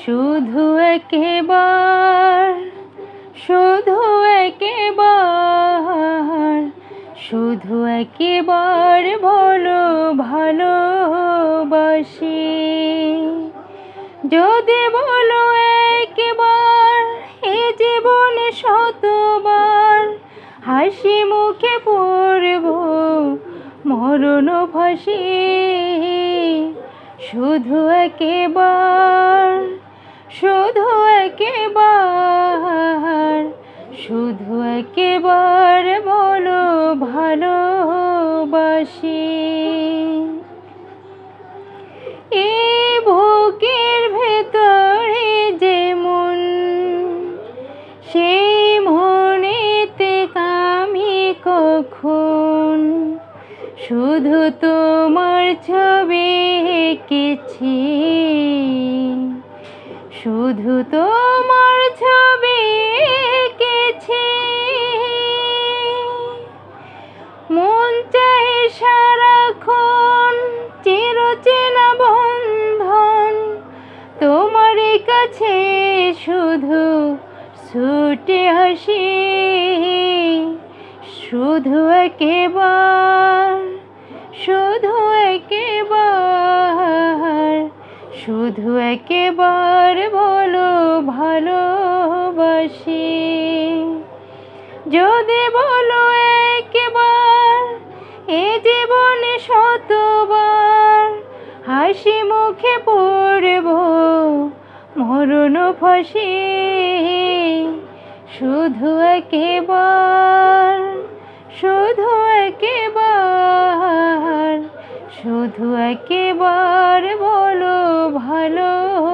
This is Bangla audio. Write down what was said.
শুধু একেবার শুধু একেবার শুধু একেবার বলো ভালোবাসি। যদি বলো একেবার, এ জীবনে শতবার, হাসি মুখে পড়ব, মরণ ফাঁসি। শুধু একেবার শুধু একেবার শুধু একেবার বলো ভালোবাসি। এই বুকের ভেতরে শুধু তোমার ছবি এঁকেছি। শুধু তোমার ছবি এঁকেছি। মন চাই সারাক্ষণ, চিরচেনা বন্ধন। তোমার কাছে শুধু ছুটে হাসি। শুধু একেবার শুধু একেবার শুধু একেবার বলো ভালোবাসি। যদি বলো একবার, এ জীবনে শতবার হাসি মুখে পড়ব, মরণ ফাঁসি। শুধু একেবার শুধু একেবার শুধু একেবার বলো ভালোবাসি।